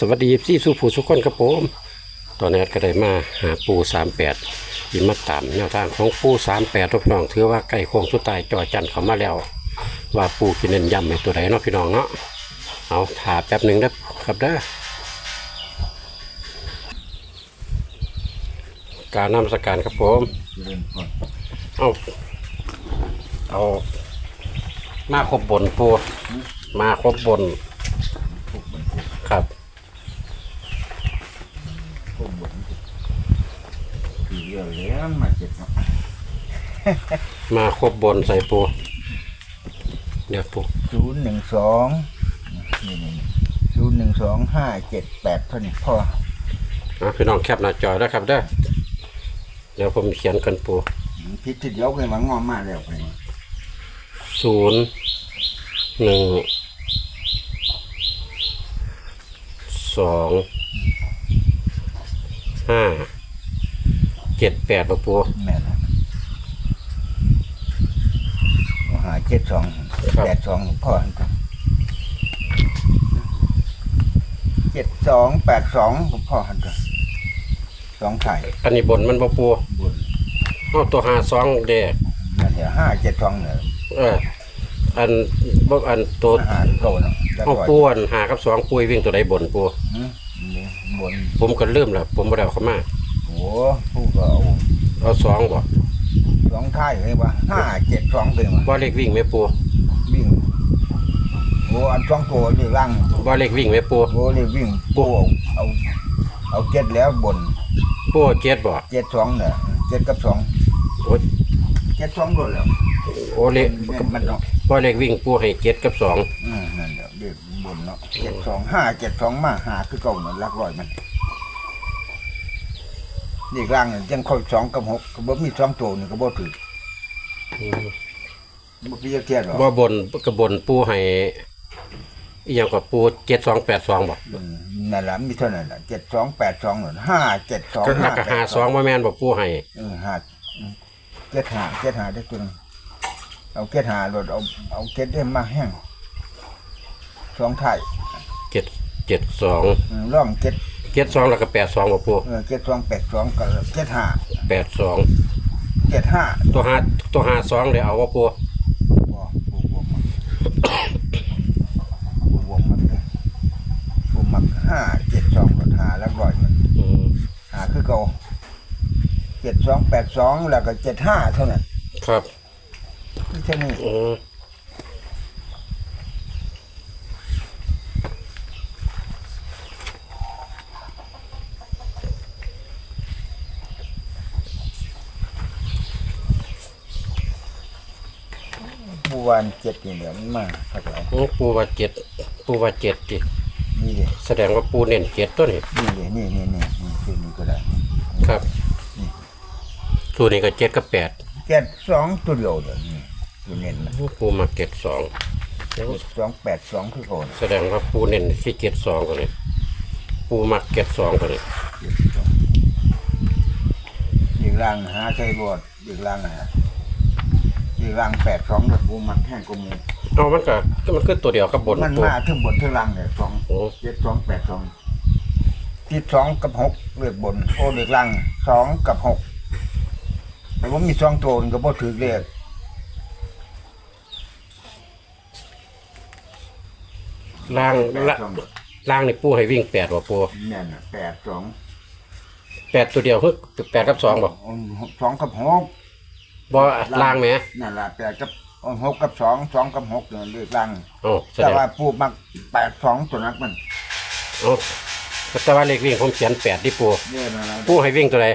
สวัสดีพี่สู้ผู้สุกคนครับผมตอนนี้ก็ได้มาหาปูสามแปดยิมาตามแนวทางของปูสามแปดทุกพี่น้องถือว่าใกล้โค้งสุดท้ายจอจันเขามาแล้ว ว่าปูกินเน้นยำในตัวไหนเนาะพี่น้องเนาะเอาถ่าแป๊บหนึ่งนะครับเด้อการนำสการครับผมเอาเอามาครบบนปูมาครบบนครับ พวกบนคือ เยอะแล้วมาเจ็บเนาะมาครบบนใส่ปูเดี๋ยวปูศูนย์หนึ่งสองนี่นี่ศูนย์หนึ่งสองห้าเจ็ดแปดเท่านี้พออะพี่น้องแคปหน้าจอแล้วครับเด้อเดี๋ยวผมเขียนกันปูพิษที่เดียวเคยมางอมมาแล้วไปศูนย์หนึ่งสองห้า เจ็ดแปดปะปูแม่นะหาเจ็ดสองแปดสองพ่อเจ็ดสองแปดสองพ่อหันตัวสองไข่อันนี้บนมันปะปูบนเอาตัวหาสองเด้อนั่นเดี๋ยวห้าเจ็ดสองเนี่ยเอออันบ่อันตัวอาหารเก่าเนาะแล้วเอาก็ปูอันหากับสองปุยวิ่งตัวใดบนปูอืมนี่บนผมก็เริ่มแล้วผมบ่ได้เอาเข้ามา โอ้ผู้ก็เอาเอาสองบ่สองท้ายเลยว่าห้าเจ็ดสองเลยว่าว่าเลขวิ่งไหมปูวิ่งโอ้อันสองตัวนี่ร่างว่าเลขวิ่งไหมปูโอ้นี่วิ่งปูเอาเอาเจ็ดแล้วบนปูเจ็ดบ่เจ็ดสองเนี่ยเจ็ดกับสองโอ้ยเจ็ดสองโดนแล้วโอ้เลขมันเนาะว่าเลขวิ่งปูให้เจ็ดกับสองอืมนั่นเดี๋ยวเด็กบนเนาะเจ็ดสองห้าเจ็ดสองมาหาคือเก่าเนาะลักร้อยมัน นี่ร่างเนี่ยยังค่อยสองกับหกก็บ่มีสองตัวนี่ก็บ่ถือบ่พี่จะเทียนหรอกว่าบนกับบนปูให้อีหยังกับปูเจ็ดสองแปดสองบ่อืมนั่นแหละมีเท่านั้นแหละเจ็ดสองแปดสองหนึ่งห้าเจ็ดสองก็หักกับหาสองมาแม่นบ่ปูให้เออห้าอืมเจ็ดหาเจ็ดหาได้ตัวหนึงเอาเจ็ดหาโหลดเอาเอาเจ็ดได้มาแห้งสองไทยเจ็ดเจ็ดสองอืมร่องเจ็ด เจ็ดสองแล้วก็แปดสองบ่ปูเออเจ็ดสองแปดสองก็เจ็ดห้าแปดสองเจ็ดห้าตัวหาตัวหาสองเลยเอาว่าปูบวกบวกบวกมันบวกบวกมันเลยบวกมันห้าเจ็ดสองก็หาแล้วร้อยมันอืมหาคือเก่าเจ็ดสองแปดสองแล้วก็เจ็ดห้าเท่านั้นครับไม่ใช่นี่อืม บู วานเจ็ดนี่เดี๋ยวมันมาสักหลายอืมปูว่าเจ็ดปูว่าเจ็ดดินี่เลยแสดงว่าปูเน้นเจ็ดตัวนี้นี่เลยนี่นี่นี่นี่คือนี่ก็ได้ครับตัวนี้ก็เจ็ดกับแปดเจ็ดสองตัวเดียวเลยนี่ตัวเน้นมันปูมาเจ็ดสองเจ็ดสองแปดสองคือโคนแสดงว่าปูเน้นที่เจ็ดสองกันเลยปูมักเจ็ดสองกันเลยเจ็ดสองอีกร่างหาใจบอดอีกร่างหา อีกร่างแปดสองแบบบูมันแห้งกว่าหมูเอามันก็ก็มันคือตัวเดียวกับบนมันปูมาถึงบนถึงร่างเนี่ยสองโอ้เจ็ดสองแปดสองที่สองกับหกเลือกบนโอ้เลือกร่างสองกับหกแต่ว่ามีสองตัวนี่ก็บ่ถือเลขล่างแปละดสองล่างนี่ปูให้วิ่งแปดว่าปูเนี่ยนะแปดสองแปดตัวเดียวคือแปดกับสองบอกสองกับหก บ่ล่างไหมนั่นแหละแปดกับหกกับสองสองกับหกเนี่ยเลขล่างโอ้แสแต่ดงว่าปูมักแปดสองตัวนั้นมันโอ้แต่ว่าเลขวิ่งผมเขียนแปดที่ปูเนี่ยนะนะปูให้วิ่งตัวใด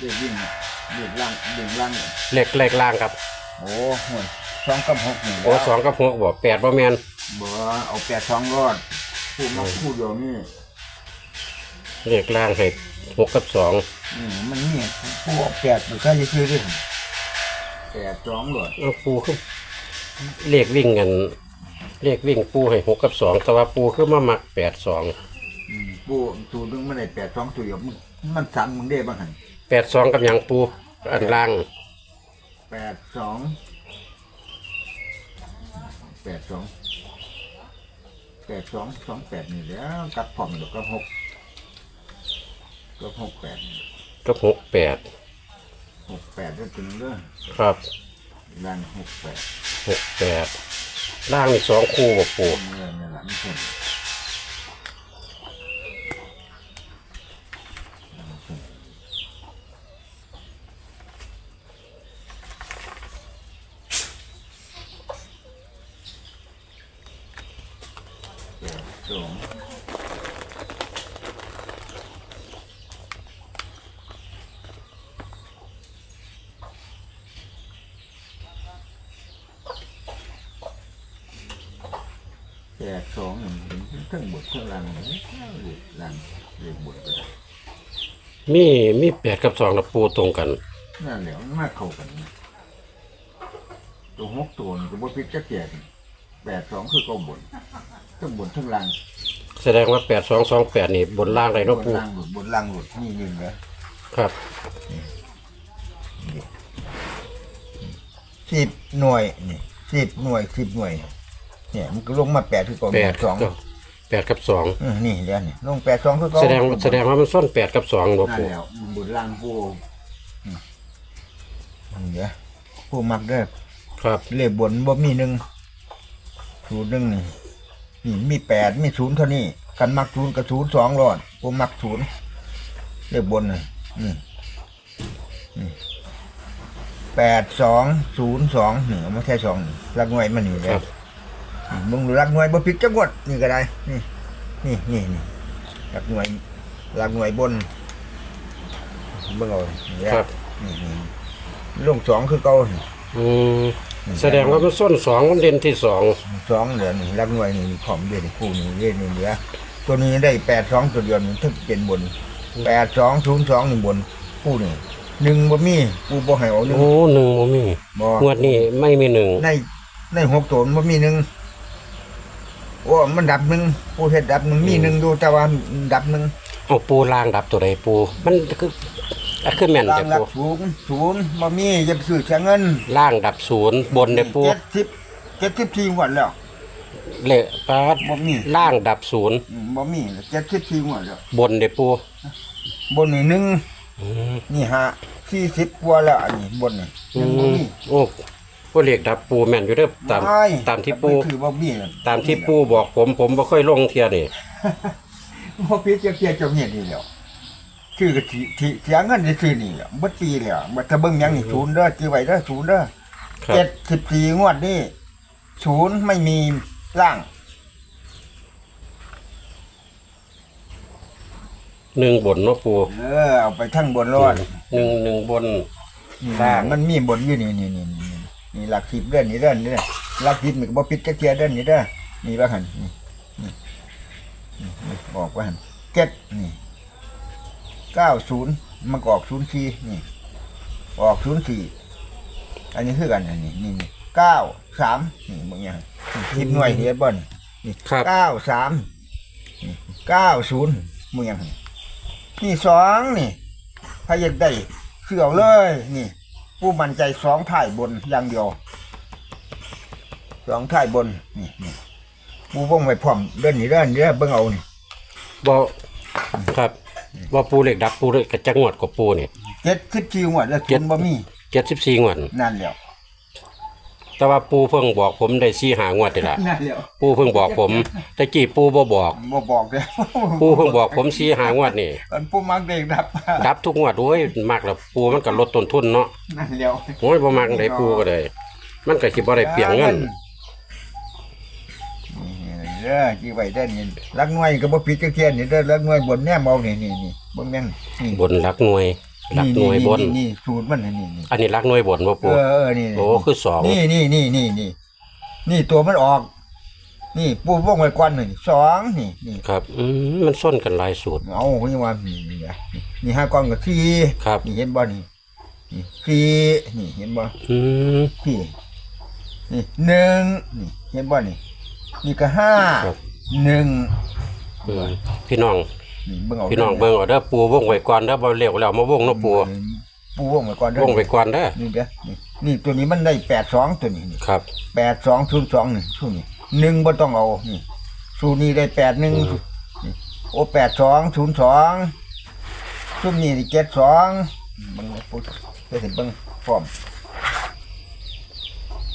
เลขวิ่งเลขล่างเลขล่างเลขเลขล่างครับโอ้โหสองกับหกนี่โอ้สองกับหกบอกแปดบ่แมนบ่เอาแปดสองรอดปูมักคู่เดียวนี่เลขล่างให้หกกับสองอืมมันนี่ปูเอาแปดมันใครจะซื้อดิ แปดสองรอดเอาปูคือเลขวิ่งกัน เลขวิ่งปูให้หกกับสองแต่ว่าปูคือมามักแปดสองอืมปูตัวนึงมันได้แปดสองตัวเดียวมันมันสั่นมึงได้บ้างหันแปดสองกับหยังปูอันล่างแปดสองแปดสองแปปดสองสองแปดนี่แล้วกับผมเดี๋ยวกับหกกับหกแปดนี่กับหกแปด หกแปดก็ถึงเรื่องครับดังหกแปดหกแปดล่างนี่สองคู่บ่ปูเงินนี่แหละไม่ แปดสองหนึ่งเครื่องบดเครื่องรังเลยเรียกรังเรียกบดก็ได้มีมีแปดกับสองนะปูตรงกัน นั่นแหละมันมาเข้ากันนะตัวหกตัวนี่ก็บ่พิกจะเกียนแปดสองคือเก็บนทั้งบนทั้งล่างแสดงว่าแปดสองสองแปดนี่บนล่างเลยบเนาะนปูล่างหลุดบนล่างหลุดนี่หนึ่งเลยครับสิบหน่วยนี่สิบหน่วยสิบหน่วย เนี่ยมันก็ลงมาแปดคือเก็แปดสองกับแปดกับสองเออนี่เดี๋ยวนี่ลงแปดสองคือเก็แสดงแสดงว่ามันส้นแปดกับสองบ่นั่นปูแล้วบนล่างผู้อืมเดี๋ยวผู้มักเด้อครับเลขบนบ่มีหนึ่งศูนย์หนึ่งนี่นี่มีแปดมีศูนย์เท่านี้กันมักศูนย์กับศูนย์สองรอดผมมักศูนย์เลขบนนี่นี่นี่แปดสองศูนย์สองนี่เอาไม่ใช่สองนี่รักหน่วยมันนี่เลคยรับ มึงรักหน่วยบ่ผิดจังหวัดนี่ก็ได้ นี่ นี่นี่นี่รักหน่วยรักหน่วยบนเบิ่งเอานี่ครับ นี่นี่ลงสองคือเก่านี่อืมแสดงว่ามันส้นสองมันเด่นที่สองสองเหลือนี่รักหน่วยนี่ผอมเด่นคู่นี่เด่นนี่เหลือตัวนี้ได้แปดสองตัวเดียวนี่ทึกเป็นบนแปดสองศูนย์สองนี่บนคู่นี่หนึ่งบ่มีกูบ่ให้เอาหนึ่งโอ้หนึ่งบ่มีบ่งวดนี้ไม่มีหนึ่งในในหกตัวมันบ่มีหนึ่ง โอ้มันดับหนึ่งผู้เฮ็ดดับหนึ่งมีหนึ่งดูแต่ว่าดับหนึ่งเอาปูล่างดับตัวใดปู มันคืออะคือแม่นล่าแต่งหลัปูกศูนย์ศูนย์บ่มีจะซื้อเสียเงินล่างดับศูนย์บนเด้ปูเจ็ดสิบเจ็ดสิบสี่งวดแล้ว เละปาดบ่มี ล่างดับศูนย์อืมบ่มีเจ็ดสิบสี่งวดแล้วบนเด้ปูบนนี่หนึ่งอืมนี่ฮะสี่สิบกว่าแล้วอันนี้บนนี่อืยังบ่มมีโอ้ ก็เรียกดับปูแม่นอยู่เด้อตาม ไม่ตามที่ปูคือบ่มีน่ะตามที่ปูบอกผมผมบ่ค่อยลงเที่ยนี่บ่พิจารณาจะเห็นนี่แล้วคือก็สิสิเสียเงินซื่อๆนี่แหละบ่ปีแล้วบ่ถ้าเบิ่งหยังนี่ศูนย์เด้อจื้อไว้เด้อศูนย์เด้อ ครับ เจ็ดสิบสี่งวดนี่ศูนย์ไม่มีล่างหนึ่งบนเนาะปูเออเอาไปทั้งบนรอดหนึ่งหนึ่งบน นี่ล่าง มันมีบนอยู่นี่นี่นี่นี่ นี่นี่หลักสิบเดือนนี่เดือนนี่เด้อหลักสิบมันก็บ่ปิดจักเทียเดือนนี่เด้อนี่ว่าหั่นนี่นี่นี่นี่บอกว่าหั่นเจ็ดนี่เก้าศูนย์มันก็ออกศูนย์สี่นี่ ออกศูนย์สี่อันนี้คือกันอันนี้นี่นี่เก้าสามนี่บางอย่างสิบหน่วยเดียวบ่นนี่ครับเก้าสามนี่เก้าศูนย์มึงยังนี่สองนี่ถ้าอยากได้เสือเอาเลยนี่ ผู้มั่นใจสองถ่ายบนอย่างเดียวสองถ่ายบนนี่นี่ผู้วงไว้พร้อมเดินนี่เดินนี่เด้อเบิ่งเอานี่บ่ครับว่าปูเหล็กดับปูเลยกระจักงวดกว่าปูนี่เจ็ดสิบสี่งวดแล้วเจ็ศูดนย์บ่มีเจ็ดสิบสี่งวดนั่นแล้ว แต่ว่าปูเพิ่งบอกผมได้สี่หางวดนี่ละนั่นแล้วปูเพิ่งบอกผมแตะกี้ปูบ่บอก บ่บอกเลยปูเพิ่งบอกผมสี่หางวดนี่มันผู้มักเด็กดับดับทุกงวดโอ้ยมากแล้วปูมันก็ลดต้นทุนเนาะนั่นแล้วโอ้ยบ่มักได้ปูก็ได้มันก็สิบ่ได้เปลียงเงินนี่เด้อที่ไว้ได้นี่รักหน่วยก็บ่ผิดจักเทียนนี่เด้อรักหน่วยบนแน่เมานี่นี่นี่เบิ่งแม่งนี่บนหลักหน่วย หลักหน่วยบนนี่สูตรมันนี่นี่นี่อันนี้หลักหน่วยบนบ่เอปู อเออนี่โอ้คือสอง นี่นี่นี่นี่นี่นี่ตัวมันออก นี่ปูวงไว้ก่อนนี่สองนี่นี่ครับ อืมมันส้นกันหลายสูตร เอาพี่ว่านี่นี่นะนี่นี่ห้ากองกับสี่ครับ นี่เห็นบ่นี่นี่สี่นี่เห็นบ่อืมพี่นี่หนึ่งนี่เห็นบ่นี่นี่ก็ห้าครับ หนึ่ง อืมพี่น้อง นี่เบิ่งเอาพี่น้องเบิ่งเอาเด้อปูวงไว้ก่อนเด้อบ่เร็วแล้วมาวงเนาะปูปูวงไว้ก่อนเด้อวงไว้ก่อนเด้อนี่เด้อนี่นี่ตัวนี้มันได้แปดสองตัวนี้นี่ครับแปดสองศูนย์สองนี่ช่วงนี้หนึ่งบ่ต้องเอานี่สูตรนี้ได้แปดหนึ่งโอแปดสองศูนย์สองซุ่มนี้ได้เจ็ดสองบังปุ๊บไปถึงเบังพร้อม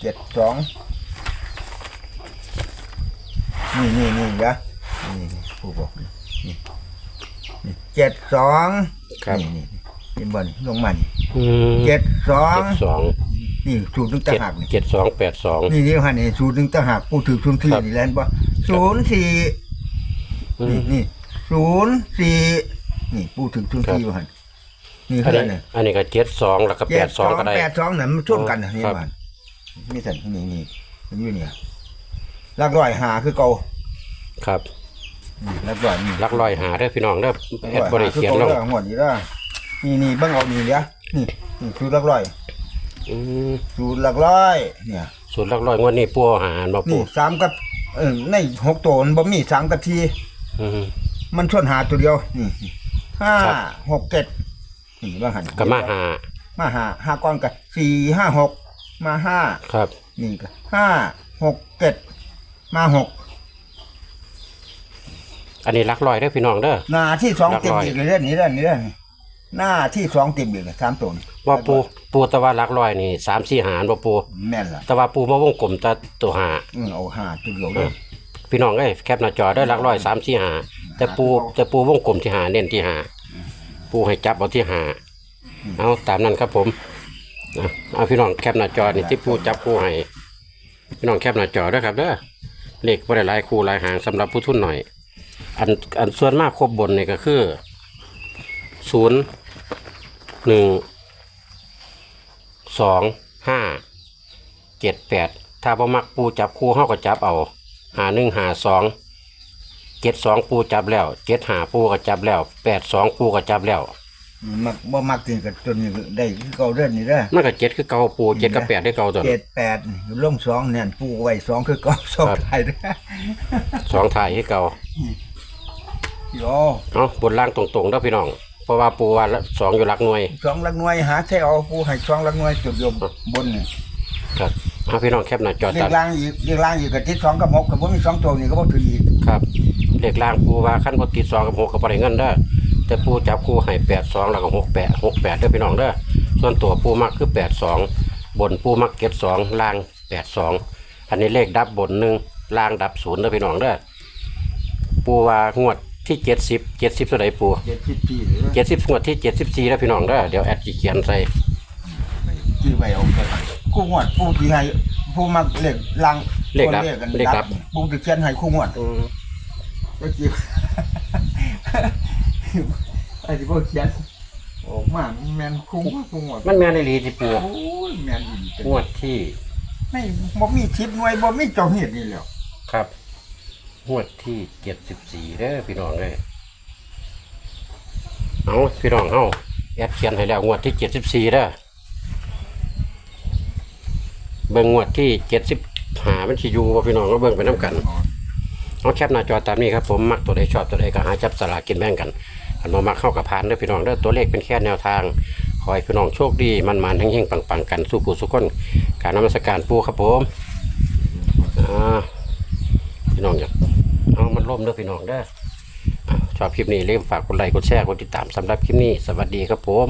เจ็ดสองนี่นี่นี่ยะนี่นี่ผู้บอกนี่นี่นี่ เจ็ดสองครับนี่นี่เป็นบอลลงมันอืมเจ็ดสองเจ็ดสองนี่สูตรหนึงต่างเจ็ดหากนี่เจ็ดสองแปดสอง นี่นี่หันนี่ศูนย์หนึ่งต่างหากพูดถึงศูนย์สี่ครับ นี่แหล้วบ่ศูนย์สี่อืนี่ม นี่ศูนย์สี่นี่พูดถึงศูนย์สี่ครับบ่หันนี่อันคือนี้เนี่ยอันนี้ก็เจ็ดสองแล้วก็แปดสองก็ได้ แปดสองนั่นมันชนกันนะนี่ครับบ่หันนี่สันนี่นี่มันอยู่เนี่ยลักร้อยหาคือเก่าครับ นี่ลักร้อยนี่ลักลอยหาได้อพี่น้องเด้อแอดบริเขียนลลังกร้อยหาคือเก่าเด้อหมดนี่เด้อนี่นี่เบิ่งเอานี่เด้อนี่นี่คือลักร้อยอืมสูตรลักร้อย เนี่ยสูตรลักลอยงวดนี้ปูเอาหารมาปูนี่สามกับเออในหกตัวมันบ่มีสามกับทีอืม มันชนหาตัวเดียวนี่ห้าครับ หกเจ็ดนี่ว่าหันก็มาหามาหาห้าก้อนกับสี่ห้าหกมาห้า ครับ นี่ก็ห้าหกเจ็ดมาหก อันนี้ลักลอยได้อพี่น้องเด้อ หน้าที่สองหลักเต็มร้อย อีกเลยเรื่องนี้เรื่องนี้เรื่องนี้หน้าที่สองเต็มอีกเลยสามตัวนี่ว่าปูปูแตะว่าลักลอยนี่สามสี่หารบ่ปูแม่นล่ะแต่ว่าปูมาวงกลมแตะตัวหาอืมเอาห้าตัวเดียวเลยพี่น้องเอ้ยแคปหน้าจอได้อลักลอยสามสี่หาแต่ปูแต่ปูวงกลมที่หาเน้นที่หาปูให้จับเอาที่หาเอาตามนั้นครับผมเอาเอาพี่น้องแคปหน้าจอนี่ที่ปูจับปูให้พี่น้องแคปหน้าจอด้วยครับเด้อเลขบ่ได้หลายคู่หลายหางสำหรับผู้ทุนหน่อย อันอันส่วนมากครบบนนี่ก็คือศูนย์หนึ่งสองห้าเจ็ดแปดถ้าบ่มักปูจับคู่เฮาก็จับเอาหาหนึ่งหาสองเจ็ดสองปูจับแล้วเจ็ดหาปูก็จับแล้วแปดสองปูก็จับแล้วมักบ่มักจริงกับตัวนี้ได้คือเก่าเรื่องนี้เด้อมันก็เจ็ดคือเก่าปูเจ็ดกับแปดได้เก่าตัวเจ็ดแปดลงสองเนี่ยปูไว้สองคือเก่าสองครับไทยเด้อสองถ่ายคือเก่า โยเอาบนล่างตรงๆเด้อพี่น้อง เพราะว่าปูว่าละสองอยู่หลักหน่วย สองลักหน่วยหาแท้เอาปูให้สองลักหน่วยจุดเดียวบนนี่ครับเอาพี่น้องแคปหน้าจอเรียตักดล่างอีกเรียกล่างอีกกับทิศสองกับหกกับบ่มีสองตัวนี่ก็บ่ถืออีกครับเลขล่างปูว่าขั้นพอติดสองกับหกกับปริเงินเด้อแต่ปูจับคู่ให้แปดสองแล้วก็หกแปดหกแปดเด้อพี่น้องเด้อส่วนตัวปูมักคือแปดสองบนปูมักเก็ดสองล่างแปดสองอันนี้เลขดับบนหนึ่งล่างดับศูนย์เด้อพี่น้องเด้อปูว่างวด ที่เจ็ดสิบเจ็ดสิบเท่าไหร่ปูเจ็ดสิบปีหรือเจ็ดสิบงวดที่เจ็ดสิบสี่แล้วพี่น้องเด้อเดี๋ยวแอดจีเขียนใส่ชื่อไว้เอาไปคู่งวดปูที่ให้ผู้มักเลขล่างเลขดับตัวกันเลขดับปูจะเขียนให้คู่งวดก็จีไอ้ที่บ่เขียนโอ้มาแม่นคู่งวดคู่งวดมันแม่นในลีที่ปูโอ้ยแม่นอีหลีงวดที่ไม่บ่มีชิปหน่วยบ่มีเจ้าเฮ็ดนี่แหล้วครับ งวดที่เจ็ดสิบสี่เด้อพี่น้องเด้เอาพี่น้องเฮาแอดเขียนให้แล้วงวดที่เจ็ดสิบสี่เด้อเบิ่งงวดที่เจ็ดสิบหามันสิอยู่ว่าพี่น้องก็เบิ่งไปน้ำกันเอาแคปหน้าจอตามนี้ครับผมมักตัวใดชอบตัวใดก็หาจับสลากกินแบ่งกันอันมามักเข้ากับพานเด้อพี่น้องเด้อตัวเลขเป็นแค่แนวทางขอให้พี่น้องโชคดีมันมันทั้งเฮงปังๆกันสู้ผู้สุขคนการนมัสการปูครับผมอ่าพี่น้องอยาก ล่มเด้อพี่น้องเด้อชอบคลิปนี้เริ่มฝากกดไลค์กดแชร์กดติดตามสำหรับคลิปนี้ สวัสดีครับผม